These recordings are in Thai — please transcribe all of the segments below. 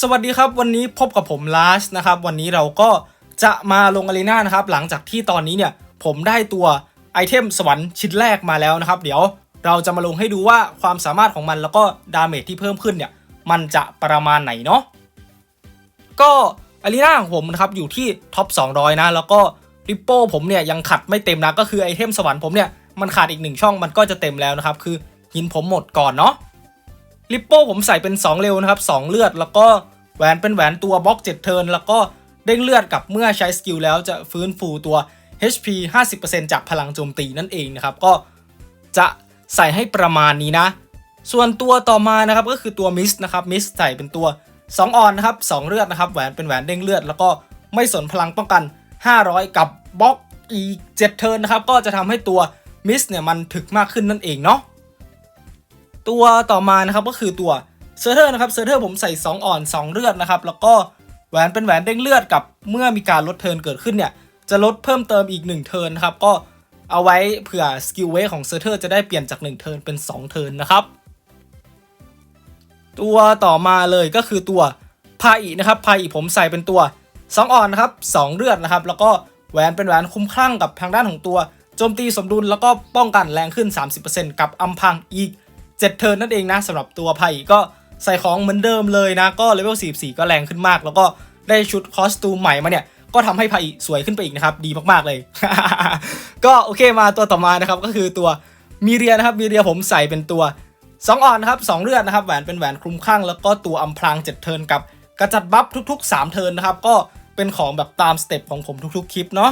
สวัสดีครับวันนี้พบกับผมลาสนะครับวันนี้เราก็จะมาลงอารีนานะครับหลังจากที่ตอนนี้เนี่ยผมได้ตัวไอเทมสวรรค์ชิ้นแรกมาแล้วนะครับ เดี๋ยวเราจะมาลงให้ดูว่าความสามารถของมันแล้วก็ดาเมจที่เพิ่มขึ้นเนี่ยมันจะประมาณไหนเนาะก็อารีนาของผมนะครับอยู่ที่ท็อป200 นะ แล้วก็ริปโป้ผมเนี่ยยังขัดไม่เต็มนะก็คือไอเทมสวรรค์ผมเนี่ยมันขาดอีกหนึ่งช่องมันก็จะเต็มแล้วนะครับคือหินผมหมดก่อนเนาะ ลิปโป้ผมใส่เป็น 2 เร็วนะครับ 2 เลือด แล้วก็แหวนเป็นแหวนตัวบล็อก7เทิร์นแล้วก็เด้งเลือดกับเมื่อใช้สกิลแล้วจะฟื้นฟูตัว HP 50%จากพลังโจมตีนั่นเองนะครับก็จะใส่ให้ประมาณนี้นะ ส่วนตัวต่อมานะครับก็คือตัวมิสนะครับมิสใส่เป็นตัว 2 ออนนะครับ 2 เลือดนะครับแหวนเป็นแหวนเด้งเลือด แล้วก็ไม่สนพลังป้องกัน 500 กับบล็อกอีก7เทิร์นนะครับก็จะทำให้ตัวมิสเนี่ยมันถึกมากขึ้นนั่นเองเนาะ ตัวต่อมานะครับก็คือตัวเซอร์เทอร์นะครับเซอร์เทอร์ผมใส่ 2 อ่อน 2 เลือดนะครับ แล้วก็แหวนเป็นแหวนเด้งเลือดกับเมื่อมีการลดเทิร์นเกิดขึ้นเนี่ย จะลดเพิ่มเติมอีก 1 เทิร์นนะครับ ก็เอาไว้เผื่อสกิลเวของเซอร์เทอร์จะได้เปลี่ยนจาก 1 เทิร์นเป็น 2 เทิร์นนะครับ ตัวต่อมาเลยก็คือตัวพาอีนะครับพาอีผมใส่เป็นตัว 2 อ่อนนะครับ 2 เลือดนะครับ แล้วก็แหวนเป็นแหวนคุ้มคลั่งกับทางด้านของตัวโจมตีสมดุลแล้วก็ป้องกันแรงขึ้น 30%กับอัมพังอีก 7 เทิร์นนั่นเองนะสำหรับตัวไพ่ก็ใส่ของเหมือนเดิมเลยนะ ก็เลเวล44 ก็แรงขึ้นมาก แล้วก็ได้ชุดคอสตูมใหม่มาเนี่ยก็ทำให้ไพ่สวยขึ้นไปอีกนะครับ ดีมากๆเลย ก็โอเคมาตัวต่อมานะครับก็คือตัวมีเรียนะครับมีเรียผมใส่เป็นตัว2อ่อนนะครับ2เลือดนะครับแหวนเป็นแหวนคลุมข้าง แล้วก็ตัวอัมพราง7เทิร์นกับกระจัดบัฟทุก ๆ 3 เทิร์นนะครับก็เป็นของแบบตามสเต็ปของผมทุกๆคลิปเนาะ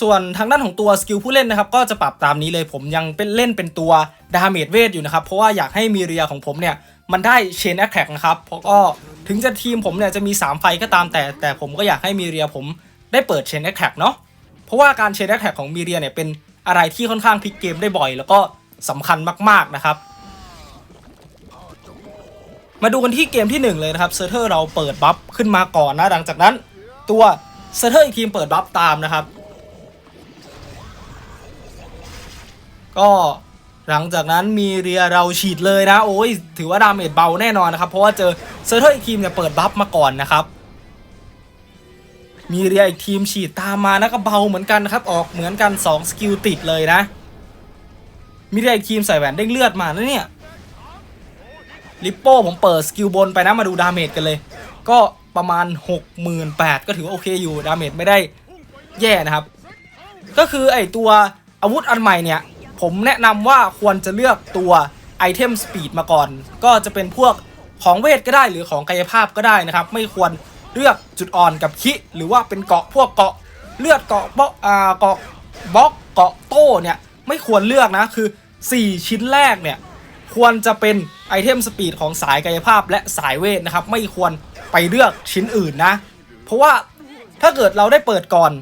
ส่วนทางด้านของตัวสกิลผู้เล่นนะครับก็จะปรับตามนี้เลยผมยังเป็นเล่นเป็นตัวดาเมจเวทอยู่นะครับ เพราะว่าอยากให้มีเรียของผมเนี่ย มันได้เชนแอคแท็กนะครับเพราะก็ถึงจะทีมผมเนี่ยจะมี 3 ไฟก็ตามแต่ แต่ผมก็อยากให้มีเรียผมได้เปิดเชนแอคแท็กเนาะเพราะว่าการเชนแอคแท็กของมีเรียเนี่ยเป็นอะไรที่ค่อนข้างพลิกเกมได้บ่อย แล้วก็สำคัญมาก ๆนะครับ มาดูกันที่เกมที่ 1 เลยนะครับเซอร์เทอร์เราเปิดบัฟขึ้นมาก่อนนะหลังจากนั้น ตัวเซอร์เทอร์อีกทีมเปิดบัฟตามนะครับ ก็หลังจากนั้นมีเรียเราฉีดเลยนะ โอ้ยถือว่าดาเมจเบาแน่นอนนะครับ เพราะว่าเจอเซอร์เทอร์อีกทีมเนี่ยเปิดบัฟมาก่อนนะครับ มีเรียอีกทีมฉีดตามมานะก็เบาเหมือนกันนะครับ ออกเหมือนกัน 2 สกิลติดเลยนะ มีเรียอีกทีมใส่แหวนเด้งเลือดมาแล้วเนี่ยลิปโป้ผมเปิดสกิลบนไปนะมาดูดาเมจกันเลย ก็ประมาณ 68,000ก็ถือว่าโอเคอยู่ดาเมจไม่ได้แย่นะครับ ก็คือไอตัวอาวุธอันใหม่เนี่ย ผมแนะนำว่าควรจะเลือกตัวไอเทมสปีดมาก่อน ก็จะเป็นพวกของเวทก็ได้หรือของกายภาพก็ได้นะครับ ไม่ควรเลือกจุดอ่อนกับคิหรือว่าเป็นเกาะพวกเกาะเลือดเกาะบล็อกอ่าเกาะบล็อกเกาะโต้เนี่ยไม่ควรเลือกนะคือ 4 ชิ้นแรกเนี่ยควรจะเป็นไอเทมสปีดของสายกายภาพและสายเวทนะครับ ไม่ควรไปเลือกชิ้นอื่นนะ เพราะว่าถ้าเกิดเราได้เปิดก่อน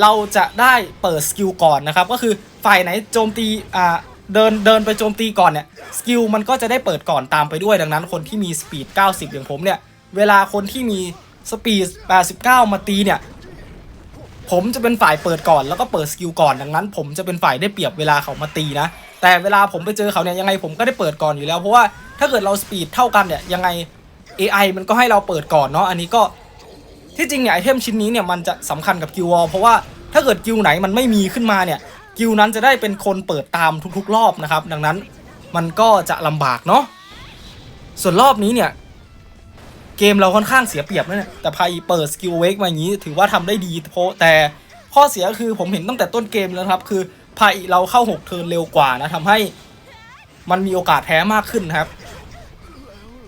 เราจะได้เปิดสกิลก่อนนะครับ ก็คือฝ่ายไหนโจมตีอ่าเดินเดินไปโจมตีก่อนเนี่ยสกิลมันก็จะได้เปิดก่อนตามไปด้วยดังนั้น คนที่มีสปีด 90 อย่างผมเนี่ย เวลาคนที่มีสปีด 89 มาตีเนี่ย ผมจะเป็นฝ่ายเปิดก่อนแล้วก็เปิดสกิลก่อนดังนั้น ผมจะเป็นฝ่ายได้เปรียบเวลาเขามาตีนะ แต่เวลาผมไปเจอเขาเนี่ยยังไงผมก็ได้เปิดก่อนอยู่แล้วเพราะว่าถ้าเกิดเราสปีดเท่ากันเนี่ยยังไง AI มันก็ให้เราเปิดก่อนเนาะอันนี้ก็ ที่จริงเนี่ยไอเทมชิ้นนี้เนี่ยมันจะสำคัญกับกิลวอลเพราะว่าถ้าเกิดกิลไหนมันไม่มีขึ้นมาเนี่ยกิลนั้นจะได้เป็นคนเปิดตามทุกๆ รอบนะครับ ดังนั้นมันก็จะลำบากเนาะส่วนรอบนี้เนี่ยเกมเราค่อนข้างเสียเปรียบนะเนี่ยแต่พายเปิดสกิลเวกมาอย่างนี้ ถือว่าทำได้ดีเพราะแต่ข้อเสียคือผมเห็นตั้งแต่ต้นเกมแล้วครับ คือพายเราเข้า 6 เทิร์นเร็วกว่านะทำให้มันมีโอกาสแพ้มากขึ้นนครับ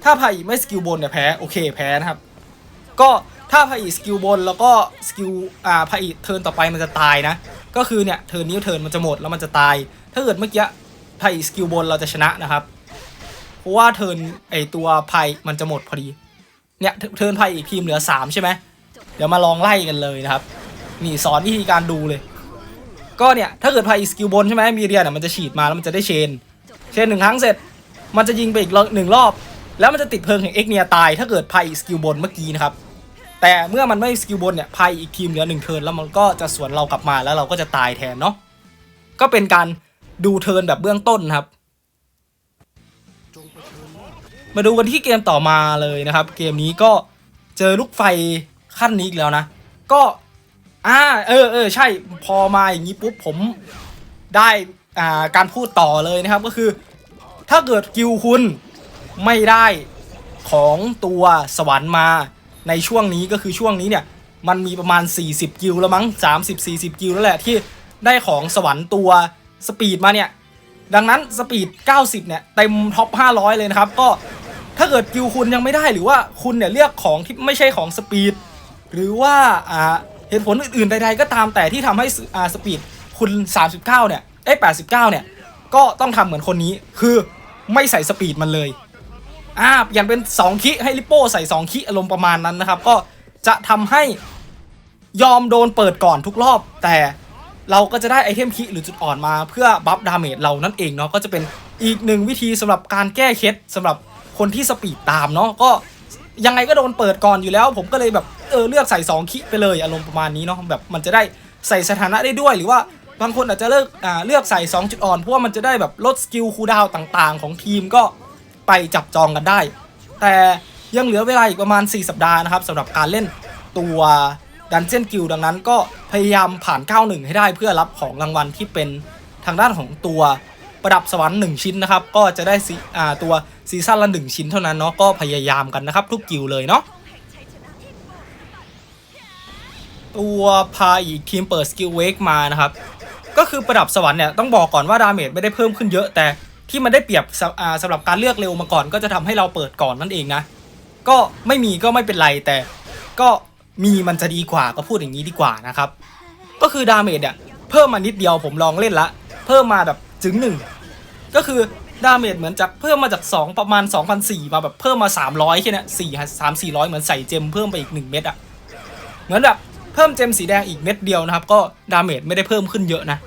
ถ้าพายไม่สกิลบนเนี่ยแพ้โอเคแพ้นะครับ ก็ ถ้าพาอีสกิลบนแล้วก็สกิลอ่าพาอีเทิร์นต่อไปมันจะตายนะ ก็คือเนี่ยเทิร์นนี้เทิร์นมันจะหมดแล้วมันจะตาย ถ้าเกิดเมื่อกี้พาอีสกิลบนเราจะชนะนะครับ เพราะว่าเทิร์นไอตัวไพ่มันจะหมดพอดี เนี่ยเทิร์นไพ่อีกทีมเหลือ 3 ใช่ไหมเดี๋ยวมาลองไล่กันเลยนะครับ นี่สอนวิธีการดูเลย ก็เนี่ยถ้าเกิดไพ่อีสกิลบนใช่ไหมมีเรียนอะมันจะฉีดมาแล้วมันจะได้เชน เชนหนึ่งครั้งเสร็จ มันจะยิงไปอีกหนึ่งรอบ แล้วมันจะติดเพลิงแห่งเอ็กเนียตาย ถ้าเกิดไพ่อีสกิลบนเมื่อกี้นะครับ แต่เมื่อมันไม่สกิลบนเนี่ยพายอีกทีมเหลือหนึ่งเทิร์นแล้วมันก็จะสวนเรากลับมาแล้วเราก็จะตายแทนเนาะก็เป็นการดูเทิร์นแบบเบื้องต้นครับ มาดูกันที่เกมต่อมาเลยนะครับ เกมนี้ก็เจอลูกไฟขั้นนี้อีกแล้วนะ ก็อ่าเออเออใช่พอมาอย่างนี้ปุ๊บผมได้อ่าการพูดต่อเลยนะครับก็คือ ถ้าเกิดกิลคุณไม่ได้ของตัวสวรรค์มา ในช่วงนี้ก็คือช่วงนี้เนี่ยมันมีประมาณ 40 กิลแล้วมั้ง 30-40 กิลแล้วแหละที่ได้ของสวรรค์ตัวสปีดมาเนี่ย ดังนั้นสปีด 90 เนี่ย เต็มท็อป 500 เลยนะครับ ก็ถ้าเกิดกิลคุณยังไม่ได้หรือว่าคุณเนี่ยเลือกของที่ไม่ใช่ของสปีด หรือว่าอ่าเหตุผลอื่นๆใดๆก็ตามแต่ที่ทำให้สอ่าสปีดคุณ 39 เนี่ยเอ้89 เนี่ย ก็ต้องทำเหมือนคนนี้คือไม่ใส่สปีดมันเลย อ่าเปลี่ยนเป็น 2 คิให้ลิปโป้ใส่ 2 คิอารมณ์ประมาณนั้นนะครับ ก็จะทำให้ยอมโดนเปิดก่อนทุกรอบ แต่เราก็จะได้ไอเทมคิหรือจุดอ่อนมาเพื่อบัฟดาเมจเรานั่นเองเนาะก็จะเป็นอีกหนึ่งวิธีสำหรับการแก้เคล็ดสำหรับคนที่สปีดตามเนาะก็ยังไงก็โดนเปิดก่อนอยู่แล้ว ผมก็เลยแบบเออเลือกใส่2คิไปเลยอารมณ์ประมาณนี้เนาะแบบมันจะได้ใส่สถานะได้ด้วยหรือว่าบางคนอาจจะเลือกอ่าเลือกใส่ 2 จุดอ่อนเพราะว่ามันจะได้แบบลดสกิลคูลดาวน์ต่าง ๆ ของทีมก็ ไปจับจองกันได้ แต่ยังเหลือเวลาอีกประมาณ 4 สัปดาห์นะครับสำหรับการเล่นตัวดันเจียนกิลดังนั้นก็พยายามผ่าน 91 ให้ได้เพื่อรับของรางวัลที่เป็นทางด้านของตัวประดับสวรรค์1ชิ้นนะครับ ก็จะได้ซีตัวซีซั่นละ1 ชิ้นเท่านั้นเนาะก็พยายามกันนะครับ ทุกกิลเลยเนาะตัวพาอีกทีมเปิดสกิลเวกมานะครับ ก็คือประดับสวรรค์เนี่ยต้องบอกก่อนว่าดาเมจไม่ได้เพิ่มขึ้นเยอะแต่ ที่มันได้เปรียบสำอ่าหรับการเลือกเร็วมาก่อน ก็จะทำให้เราเปิดก่อนนั่นเองนะ ก็ไม่มีก็ไม่เป็นไรแต่ก็มีมันจะดีกว่าก็พูดอย่างนี้ดีกว่านะครับ ก็คือดาเมจเนี่ยเพิ่มมานิดเดียวผมลองเล่นละ เพิ่มมาแบบถึงหนึ่งก็คือดาเมจเหมือนจากเพิ่มมาจาก 2 ประมาณ2,004มาแบบเพิ่มมา 300แค่นี้สี่สามสี่ร้อยเหมือนใส่เจมเพิ่มไปอีก 1 เม็ดอะเหมือนแบบเพิ่มเจมสีแดงอีกเม็ดเดียวนะครับ ก็ดาเมจไม่ได้เพิ่มขึ้นเยอะนะ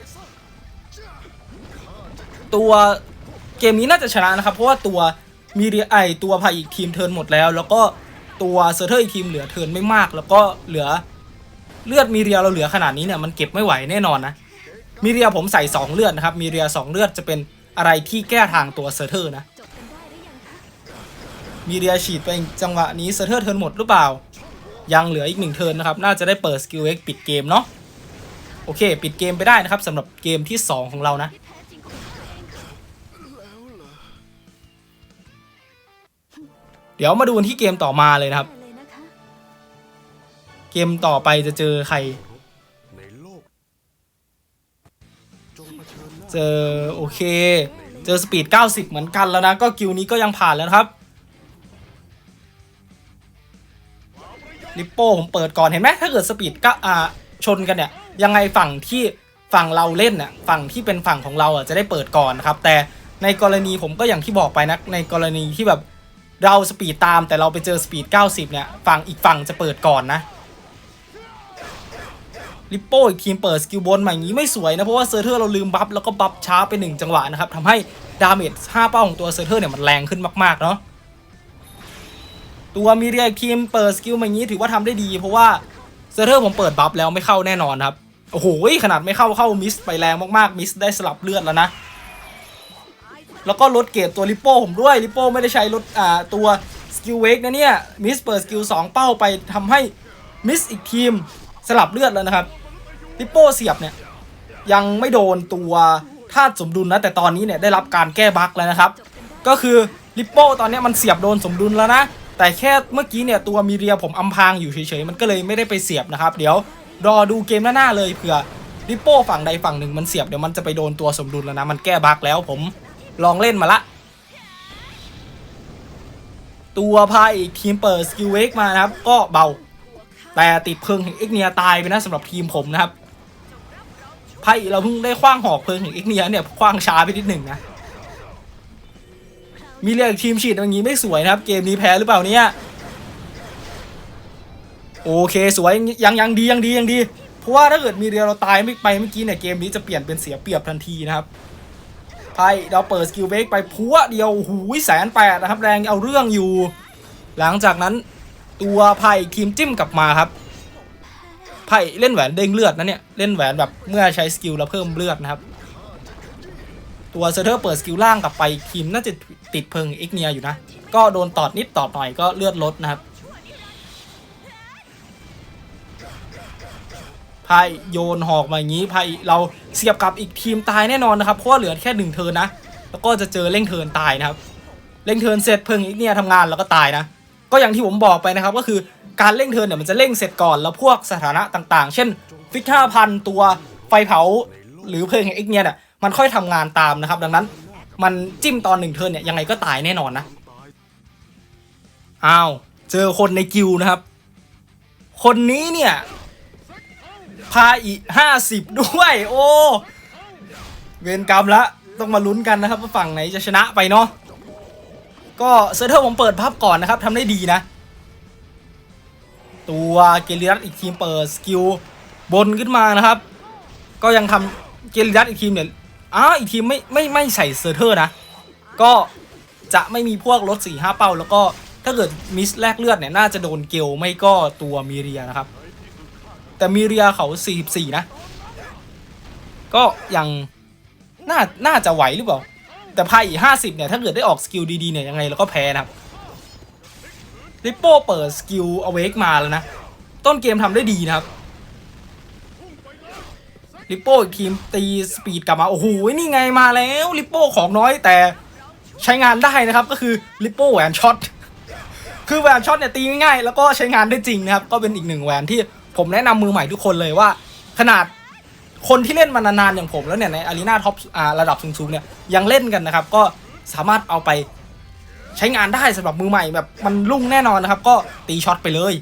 ตัว เกมนี้น่าจะชนะนะครับ เพราะว่าตัวมีเรียไอตัวพายอีกทีมเทิร์นหมดแล้ว แล้วก็ตัวเซอร์เทอร์อีกทีมเหลือเทิร์นไม่มาก แล้วก็เหลือเลือดมีเรียเราเหลือขนาดนี้เนี่ยมันเก็บไม่ไหวแน่นอนนะมีเรียผมใส่ 2 เลือดนะครับมีเรีย 2 เลือดจะเป็นอะไรที่แก้ทางตัวเซอร์เทอร์นะมีเรียฉีดไปจังหวะนี้เซอร์เทอร์เทิร์นหมดหรือเปล่า ยังเหลืออีกหนึ่งเทิร์นนะครับน่าจะได้เปิดสกิลเอ็กปิดเกมเนาะโอเค ปิดเกมไปได้นะครับสำหรับเกมที่ 2 ของเรานะ เดี๋ยวมาดูนที่เกมต่อมาเลยนะครับ เกมต่อไปจะเจอใคร เจอโอเค เจอสปีด 90 เหมือนกันแล้วนะ ก็กิวนี้ก็ยังผ่านแล้วครับลิปโป้ผมเปิดก่อนเห็นไหมถ้าเกิดสปีดก็อ่าชนกันเนี่ยยังไงฝั่งที่ฝั่งเราเล่นเนี่ยฝั่งที่เป็นฝั่งของเราอะจะได้เปิดก่อนนะครับแต่ในกรณีผมก็อย่างที่บอกไปนะในกรณีที่แบบ เราสปีดตามแต่เราไปเจอสปีด 90 เนี่ย ฝั่งอีกฝั่งจะเปิดก่อนนะลิปโป้อีกทีมเปิดสกิลบนมาอย่างนี้ไม่สวยนะ เพราะว่าเซอร์เทอร์เราลืมบัฟแล้วก็บัฟช้าไปหนึ่งจังหวะนะครับทำให้ดาเมจ5เป้าของตัวเซอร์เทอร์เนี่ยมันแรงขึ้นมากๆเนาะตัวมีเรียทีมเปิดสกิลมาอย่างนี้ถือว่าทำได้ดี เพราะว่าเซอร์เทอร์ผมเปิดบัฟแล้วไม่เข้าแน่นอนครับโอ้โหขนาดไม่เข้าเข้ามิสไปแรงมากๆมิสได้สลับเลือดแล้วนะ แล้วก็ลดเกรดตัวลิปโป้ผมด้วยลิปโป้ไม่ได้ใช้ลดอ่าตัวสกิลเวกนะเนี่ยมิสเปิดสกิล2เป้าไปทำให้มิสอีกทีมสลับเลือดแล้วนะครับลิปโป้เสียบเนี่ยยังไม่โดนตัวธาตุสมดุลนะแต่ตอนนี้เนี่ยได้รับการแก้บั๊กแล้วนะครับ ก็คือลิปโป้ตอนนี้มันเสียบโดนสมดุลแล้วนะ แต่แค่เมื่อกี้เนี่ยตัวมีเรียผมอำพางอยู่เฉยๆ มันก็เลยไม่ได้ไปเสียบนะครับ เดี๋ยวรอดูเกมหน้าๆเลยเผื่อลิปโป้ฝั่งใดฝั่งหนึ่งมันเสียบเดี๋ยวมันจะไปโดนตัวสมดุลแล้วนะ มันแก้บั๊กแล้วผม ลองเล่นมาละ ตัวพายอีกทีมเปิดสกิลเวกมานะครับ ก็เบา แต่ติดเพิงแห่งเอ็กเนียตายไปนะสำหรับทีมผมนะครับไพ่เราเพิ่งได้คว้างหอกเพลิงแห่งเอ็กเนียเนี่ยคว้างช้าไปนิดหนึ่งนะ มีเรียกทีมฉีดอย่างนี้ไม่สวยนะครับ เกมนี้แพ้หรือเปล่าเนี่ยโอเคสวยยังยังดียังดียังดี เพราะว่าถ้าเกิดมีเรียเราตายไม่ไปเมื่อกี้เนี่ยเกมนี้จะเปลี่ยนเป็นเสียเปรียบทันทีนะครับ ไพ่เราเปิดสกิลเบรกไปพัวเดียวหูยแสนแปดนะครับ แรงเอาเรื่องอยู่ หลังจากนั้นตัวไพ่ทีมจิ้มกลับมาครับไพ่เล่นแหวนเด้งเลือดนะเนี่ยเล่นแหวนแบบเมื่อใช้สกิลแล้วเพิ่มเลือดนะครับตัวเซอร์เทอร์เปิดสกิลล่างกลับไปทีมน่าจะติดเพิงเอ็กเนียอยู่นะ ก็โดนตอดนิดตอดหน่อยก็เลือดลดนะครับ ไพ่โยนหอกมาอย่างนี้ไพ่เราเสียบกับอีกทีมตายแน่นอนนะครับเพราะว่าเหลือแค่หนึ่งเทิร์นนะ แล้วก็จะเจอเร่งเทิร์นตายนะครับเร่งเทิร์นเสร็จเพิ่งอีกเนี่ยทำงานแล้วก็ตายนะ ก็อย่างที่ผมบอกไปนะครับก็คือการเร่งเทิร์นเนี่ยมันจะเร่งเสร็จก่อนแล้วพวกสถานะต่างๆ เช่นฟิกห้าพันตัวไฟเผาหรือเพลิงแห่งเอ็กเนี่ยเนี่ยมันค่อยทำงานตามนะครับ ดังนั้นมันจิ้มตอนหนึ่งเทิร์นเนี่ยยังไงก็ตายแน่นอนนะอ้าวเจอคนในกิวนะครับ คนนี้เนี่ย พาอีห้าสิบด้วย โอ้ เวรกรรมละ ต้องมาลุ้นกันนะครับว่าฝั่งไหนจะชนะไปเนาะ ก็เซอร์เทอร์ผมเปิดภาพก่อนนะครับทำได้ดีนะ ตัวเกลิรัตอีกทีมเปิดสกิลบนขึ้นมานะครับ ก็ยังทำเกลิรัตอีกทีมเนี่ยอ้าอีกทีมไม่ไม่ไม่ใส่เซอร์เทอร์นะ ก็จะไม่มีพวกรถ4ี่ห้าเป้าแล้วก็ถ้าเกิดมิสแลกเลือดเนี่ยน่าจะโดนเกลไม่ก็ตัวมีเรียนะครับ แต่มีเรียเขา 44 นะ ก็ยังน่าน่าจะไหวหรือเปล่า แต่ไพ่อีห้าสิบเนี่ย ถ้าเกิดได้ออกสกิลดีๆ เนี่ย ยังไงเราก็แพ้นะครับริปโป้เปิดสกิลอเวกมาแล้วนะ ต้นเกมทำได้ดีนะครับริปโป้อีกทีมตีสปีดกลับมา โอ้โห นี่ไงมาแล้วริปโป้ของน้อยแต่ใช้งานได้นะครับ ก็คือริปโป้แหวนช็อตคือแหวนช็อตเนี่ยตีง่ายๆแล้วก็ใช้งานได้จริงนะครับ ก็เป็นอีกหนึ่งแหวนที่ ผมแนะนำมือใหม่ทุกคนเลยว่า ขนาดคนที่เล่นมานานๆอย่างผมแล้วเนี่ยในอารีนาท็อปอ่าระดับสูงๆเนี่ยยังเล่นกันนะครับ ก็สามารถเอาไปใช้งานได้สำหรับมือใหม่แบบมันรุ่งแน่นอนนะครับ ก็ตีช็อตไปเลย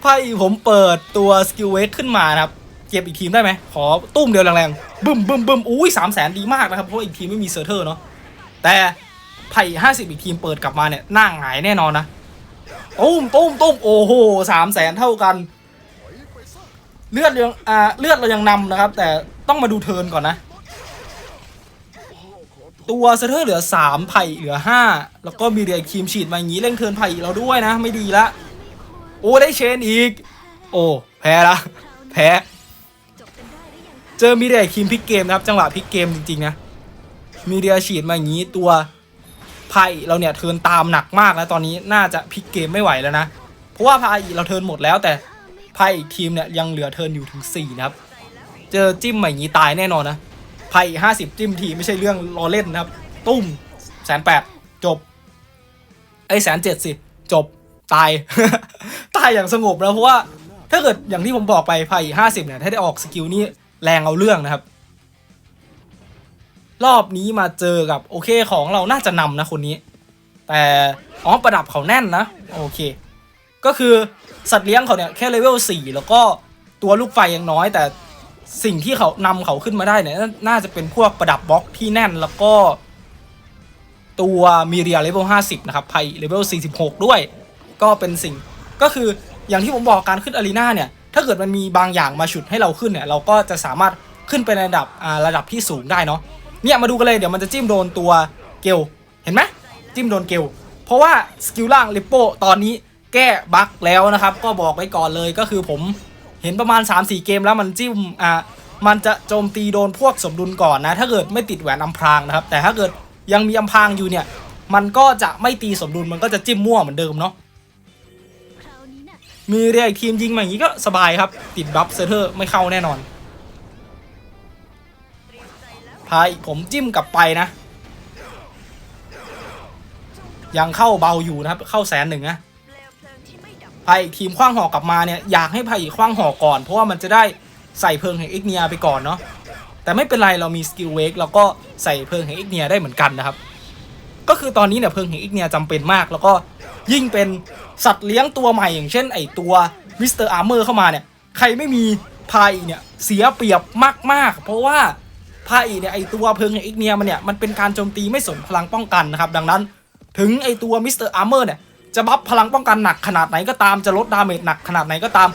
ไพ่ผมเปิดตัวสกิลเวกขึ้นมานะครับเก็บอีกทีมได้ไหมขอตุ้มเดียวแรงๆบึ้มบึ้มบึ้มอุ้ยสามแสนดีมากนะครับ เพราะอีกทีมไม่มีเซอร์เทอร์เนาะแต่ไพ่ห้าสิบอีกทีมเปิดกลับมาเนี่ยหน้าหงายแน่นอนนะ ตุ้มตุ้มตุ้มโอ้โหสามแสนเท่ากัน เลือดยังอ่าเลือดเรายังนำนะครับ แต่ต้องมาดูเทินก่อนนะ ตัวเซเทอร์เหลือสามไผ่เหลือห้าแล้วก็มีเรียครีมฉีดมาอย่างนี้เร่งเทิร์นไผ่เราด้วยนะ ไม่ดีละโอ้ได้เชนอีก โอ้แพ้ละแพ้เจอมีเดียครีมพิกเกมนะครับ จังหวะพิกเกมจริงๆนะมีเดียฉีดมาอย่างนี้ตัว ไพ่เราเนี่ยเทินตามหนักมากแล้วตอนนี้น่าจะพลิกเกมไม่ไหวแล้วนะเพราะว่าไพ่เราเทินหมดแล้วแต่ไพ่อีทีมเนี่ยยังเหลือเทินอยู่ถึง4นะครับเจอจิ้มมาอย่งนี้ตายแน่นอนนะไพ่ห้าสิบจิ้มทีไม่ใช่เรื่องล้อเล่นนะครับ ตุ้มแสนแปดจบไอแสนเจ็ดสิจบตายตายอย่างสงบนะเพราะว่าถ้าเกิดอย่างที่ผมบอกไปไพ่ห้าสิบเนี่ยถ้าได้ออกสกิลนี้แรงเอาเรื่องนะครับ รอบนี้มาเจอกับโอเคของเราน่าจะนำนะคนนี้ แต่อ๋อประดับเขาแน่นนะโอเค ก็คือสัตว์เลี้ยงเขาเนี่ยแค่เลเวล4แล้วก็ตัวลูกไฟยังน้อย แต่สิ่งที่เขานำเขาขึ้นมาได้เนี่ยน่าจะเป็นพวกประดับบล็อกที่แน่นแล้วก็ ตัวมีเรียเลเวล50 นะครับไพเลเวล46 ด้วย ก็เป็นสิ่งก็คืออย่างที่ผมบอกการขึ้นอารีนาเนี่ยถ้าเกิดมันมีบางอย่างมาฉุดให้เราขึ้นเนี่ยเราก็จะสามารถขึ้นไประดับอ่าระดับที่สูงได้เนาะ เนี่ยมาดูกันเลยเดี๋ยวมันจะจิ้มโดนตัวเกลเห็นไหมจิ้มโดนเกลเพราะว่าสกิลล่างลิปโป้ตอนนี้แก้บั๊กแล้วนะครับ ก็บอกไว้ก่อนเลยก็คือผมเห็นประมาณ 3-4 เกมแล้วมันจิ้มอ่ามันจะโจมตีโดนพวกสมดุลก่อนนะ ถ้าเกิดไม่ติดแหวนอำพรางนะครับ แต่ถ้าเกิดยังมีอำพรางอยู่เนี่ย มันก็จะไม่ตีสมดุลมันก็จะจิ้มมั่วเหมือนเดิมเนาะคราวนี้น่ะมีเรียกทีมยิงมาอย่างนี้ก็สบายครับ ติดบัฟเซอร์เทอร์ไม่เข้าแน่นอน พายผมจิ้มกลับไปนะ ยังเข้าเบาอยู่นะครับ เข้าแสนหนึ่งนะเปลวเพลิงที่ไม่ดับพายทีมคว้างหอกกลับมาเนี่ยอยากให้พายคว้างหอกก่อน เพราะว่ามันจะได้ใส่เพลิงแห่งเอ็กเนียไปก่อนเนาะแต่ไม่เป็นไรเรามีสกิลเวกเราก็ใส่เพลิงแห่งเอ็กเนียได้เหมือนกันนะครับ ก็คือตอนนี้เนี่ยเพลิงแห่งเอ็กเนียจำเป็นมาก แล้วก็ยิ่งเป็นสัตว์เลี้ยงตัวใหม่อย่างเช่นไอตัวมิสเตอร์อาร์เมอร์เข้ามาเนี่ยใครไม่มีพายเนี่ยเสียเปรียบมากๆ เพราะว่า พายเนี่ยไอตัวเพิงแห่งเอ็กเนียมันเนี่ยมันเป็นการโจมตีไม่สนพลังป้องกันนะครับดังนั้นถึงไอตัวมิสเตอร์อาร์เมอร์เนี่ยจะบัฟพลังป้องกันหนักขนาดไหนก็ตามจะลดดาเมจหนักขนาดไหนก็ตาม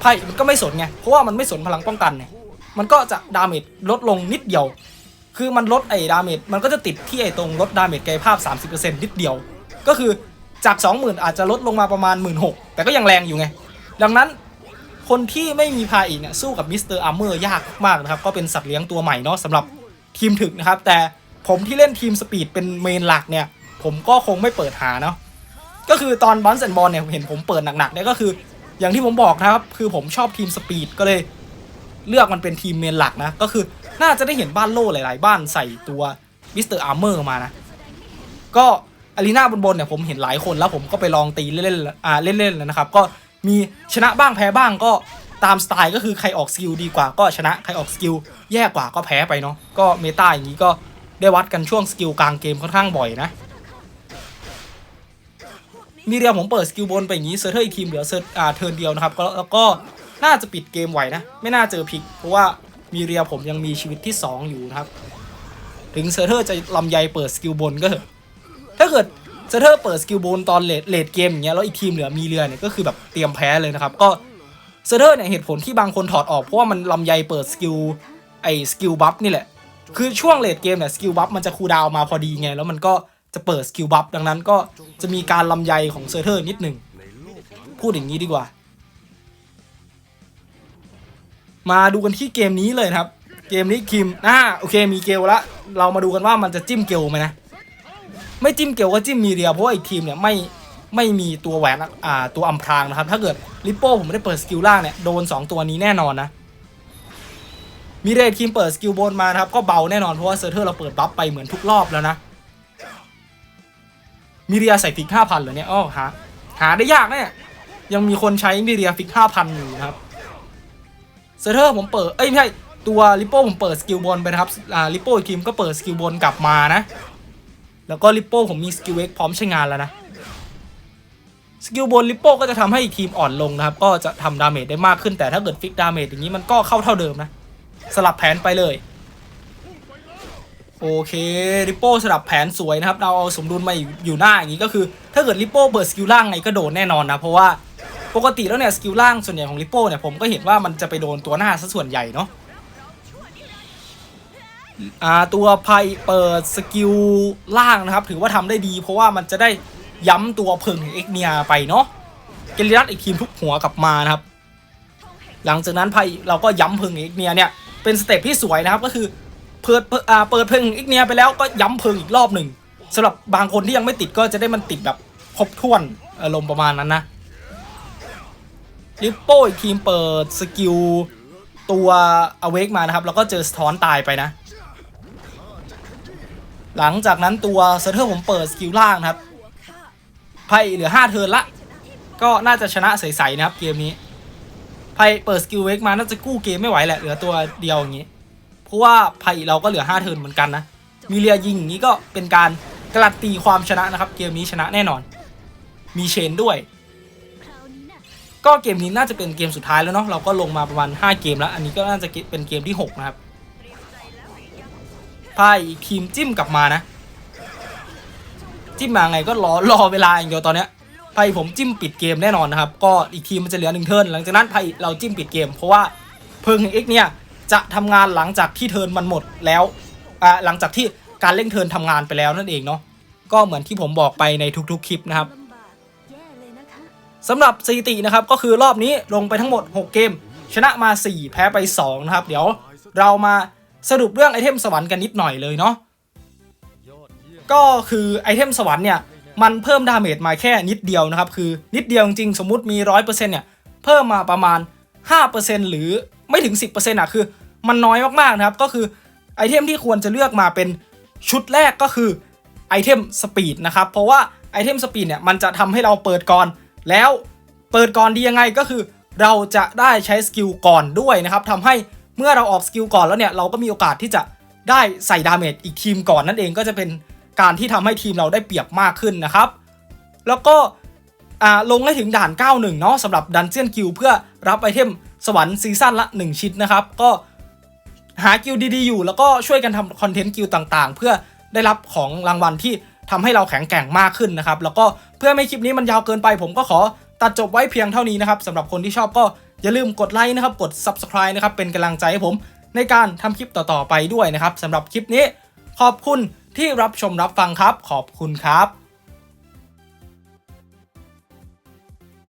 ไพ่มันก็ไม่สนไงเพราะว่ามันไม่สนพลังป้องกันเนี่ยมันก็จะดาเมจลดลงนิดเดียว คือมันลดไอ้ดาเมจมันก็จะติดที่ไอ้ตรงลดดาเมจกายภาพ 30%นิดเดียว ก็คือจาก 20,000 อาจจะลดลงมาประมาณ 1 6ื่นแต่ก็ยังแรงอยู่ไง ดังนั้น คนที่ไม่มีพาอีกเนี่ยสู้กับมิสเตอร์อาร์เมอร์ยากมากนะครับ ก็เป็นสัตว์เลี้ยงตัวใหม่เนาะสำหรับทีมถึกนะครับ แต่ผมที่เล่นทีมสปีดเป็นเมนหลักเนี่ย ผมก็คงไม่เปิดหาเนาะก็คือตอนบันเซนบอลเนี่ยเห็นผมเปิดหนักๆเนี่ยก็คือ อย่างที่ผมบอกนะครับ คือผมชอบทีมสปีดก็เลย เลือกมันเป็นทีมเมนหลักนะ ก็คือน่าจะได้เห็นบ้านโล่หลาย ๆ บ้านใส่ตัวมิสเตอร์อาร์เมอร์มานะก็อารีนาบนๆเนี่ยผมเห็นหลายคนแล้วผมก็ไปลองตีเล่นๆอ่าเล่นๆแล้วนะครับ ก็ มีชนะบ้างแพ้บ้างก็ตามสไตล์ก็คือใครออกสกิลดีกว่าก็ชนะใครออกสกิลแย่กว่าก็แพ้ไปเนาะก็เมตาอย่างนี้ก็ได้วัดกันช่วงสกิลกลางเกมค่อนข้างบ่อยนะ มีเรียผมเปิดสกิลบนไปอย่างนี้เซอร์เทอร์อีกทีมเหลือเซอร์อ่าเทิร์นเดียวนะครับแล้วก็น่าจะปิดเกมไหวนะ ไม่น่าเจอพิก เพราะว่ามีเรียผมยังมีชีวิตที่ 2 อยู่นะครับ ถึงเซอร์เทอร์จะลำไยเปิดสกิลบนก็เถอะถ้าเกิด เซเทอร์เปิดสกิลโบนตอนเลดเลดเกมอย่างเงี้ยแล้วอีกทีมเหลือมีเรือเนี่ยก็คือแบบเตรียมแพ้เลยนะครับ ก็เซเทอร์เนี่ยเหตุผลที่บางคนถอดออกเพราะว่ามันลำไยเปิดสกิลไอ้สกิลบัฟนี่แหละ คือช่วงเลดเกมเนี่ยสกิลบัฟมันจะคูลดาวมาพอดีไง แล้วมันก็จะเปิดสกิลบัฟดังนั้นก็จะมีการลำไยของเซเทอร์นิดหนึ่งพูดอย่างนี้ดีกว่า มาดูกันที่เกมนี้เลยครับ เกมนี้คิมอ่าโอเคมีเกลละเรามาดูกันว่ามันจะจิ้มเกลไหมนะ ไม่จิ้มเกลก็จิ้มมีเรียเพราะว่าอีกทีมเนี่ยไม่ไม่มีตัวแหวนอ่าตัวอัมพรางนะครับ ถ้าเกิดลิปโป้ผมไม่ได้เปิดสกิลล่างเนี่ยโดน 2 ตัวนี้แน่นอนนะมีเรดทีมเปิดสกิลบนมานะครับก็เบาแน่นอนเพราะว่าเซอร์เทอร์เราเปิดบัฟไปเหมือนทุกรอบแล้วนะมีเรียใส่ฟิกห้าพันเหรอเนี่ยอ้อหาหาได้ยากแน่ยังมีคนใช้มีเรียฟิกห้าพันอยู่นะครับเซอร์เทอร์ผมเปิดเอ้ยไม่ใช่ตัวลิปโป้ผมเปิดสกิลบนไปนะครับอ่าลิปโป้ทีมก็เปิดสกิลบนกลับมานะ แล้วก็ลิปโป้ผมมีสกิลเอ็กพร้อมใช้งานแล้วนะสกิลบนลิปโป้ก็จะทำให้ทีมอ่อนลงนะครับ ก็จะทำดาเมจได้มากขึ้นแต่ถ้าเกิดฟิกดาเมจอย่างนี้มันก็เข้าเท่าเดิมนะ สลับแผนไปเลย โอเคริปโป้สลับแผนสวยนะครับ เราเอาสมดุลมาอยู่อยู่หน้าอย่างนี้ก็คือ ถ้าเกิดริปโป้เปิดสกิลล่างไงก็โดนแน่นอนนะ เพราะว่าปกติแล้วเนี่ยสกิลล่างส่วนใหญ่ของริปโป้เนี่ยผมก็เห็นว่ามันจะไปโดนตัวหน้าซะส่วนใหญ่เนาะ อ่าตัวไพเปิดสกิลล่างนะครับ ถือว่าทำได้ดี เพราะว่ามันจะได้ย้ำตัวเพิงของเอ็กเนียไปเนาะเกลิรัตอีกทีมทุกหัวกลับมานะครับ หลังจากนั้นไพเราก็ย้ำเพิงเอ็กเนียเนี่ยเป็นสเต็ปที่สวยนะครับก็คือเปิดเปิดอ่าเปิดเพลิงอีกเนียไปแล้วก็ย้ำเพลิงอีกรอบหนึ่งสำหรับบางคนที่ยังไม่ติดก็จะได้มันติดแบบครบถ้วนอารมณ์ประมาณนั้นนะลิปโป้อีกทีมเปิดสกิลตัวอเวกมานะครับ แล้วก็เจอสะท้อนตายไปนะ หลังจากนั้นตัวเซอร์เทอร์ผมเปิดสกิลล่างครับไพ่เหลือ 5 เทิร์นละ ก็น่าจะชนะใสๆนะครับเกมนี้ไพ่เปิดสกิลเวกมาน่าจะกู้เกมไม่ไหวแหละเหลือตัวเดียวอย่างนี้ เพราะว่าไพ่เราก็เหลือ 5 เทิร์นเหมือนกันนะมีเรียยิงอย่างนี้ก็เป็นการการันตีความชนะนะครับเกมนี้ชนะแน่นอน มีเชนด้วย ก็เกมนี้น่าจะเป็นเกมสุดท้ายแล้วเนาะเราก็ลงมาประมาณ 5 เกมแล้ว อันนี้ก็น่าจะเป็นเกมที่ 6 นะครับ ไพ่อีกทีมจิ้มกลับมานะ จิ้มมาไงก็รอรอเวลาอย่างเดียวตอนเนี้ยไพ่ผมจิ้มปิดเกมแน่นอนนะครับ ก็อีกทีมมันจะเหลือหนึ่งเทิร์นหลังจากนั้นไพ่เราจิ้มปิดเกม เพราะว่าเพิงเอ็กเนี่ยจะทำงานหลังจากที่เทิร์นมันหมดแล้วอ่าหลังจากที่การเล่งเทิร์นทำงานไปแล้วนั่นเองเนาะก็เหมือนที่ผมบอกไปในทุกๆคลิปนะครับลำบากแย่เลยนะคะสำหรับสถิตินะครับก็คือรอบนี้ลงไปทั้งหมด 6 เกม ชนะมา 4 แพ้ไป 2 นะครับ เดี๋ยวเรามา สรุปเรื่องไอเทมสวรรค์กันนิดหน่อยเลยเนาะก็คือไอเทมสวรรค์เนี่ยมันเพิ่มดาเมจมาแค่นิดเดียวนะครับ คือนิดเดียวจริงๆสมมุติมี 100%เนี่ยเพิ่มมาประมาณ 5%หรือไม่ถึง 10%อะคือ มันน้อยมากๆนะครับก็คือไอเทมที่ควรจะเลือกมาเป็นชุดแรกก็คือไอเทมสปีดนะครับเพราะว่าไอเทมสปีดเนี่ยมันจะทำให้เราเปิดก่อน แล้วเปิดก่อนดียังไงก็คือ เราจะได้ใช้สกิลก่อนด้วยนะครับทำให้ เมื่อเราออกสกิลก่อนแล้วเนี่ยเราก็มีโอกาสที่จะได้ใส่ดาเมจอีกทีมก่อนนั่นเองก็จะเป็นการที่ทำให้ทีมเราได้เปรียบมากขึ้นนะครับ แล้วก็อ่าลงให้ถึงด่าน 91 เนาะสำหรับดันเจียนกิลเพื่อรับไอเทมสวรรค์ซีซั่นละ 1 ชิ้นนะครับ ก็หากิลดีๆ อยู่ แล้วก็ช่วยกันทำคอนเทนต์กิลต่างๆ เพื่อได้รับของรางวัลที่ทำให้เราแข็งแกร่งมากขึ้นนะครับ แล้วก็เพื่อไม่ให้คลิปนี้มันยาวเกินไป ผมก็ขอตัดจบไว้เพียงเท่านี้นะครับสำหรับคนที่ชอบก็ อย่าลืมกดไลค์นะครับ กด Subscribe นะครับ เป็นกำลังใจให้ผม ในการทำคลิปต่อๆไปด้วยนะครับสำหรับคลิปนี้ ขอบคุณที่รับชมรับฟังครับ ขอบคุณครับ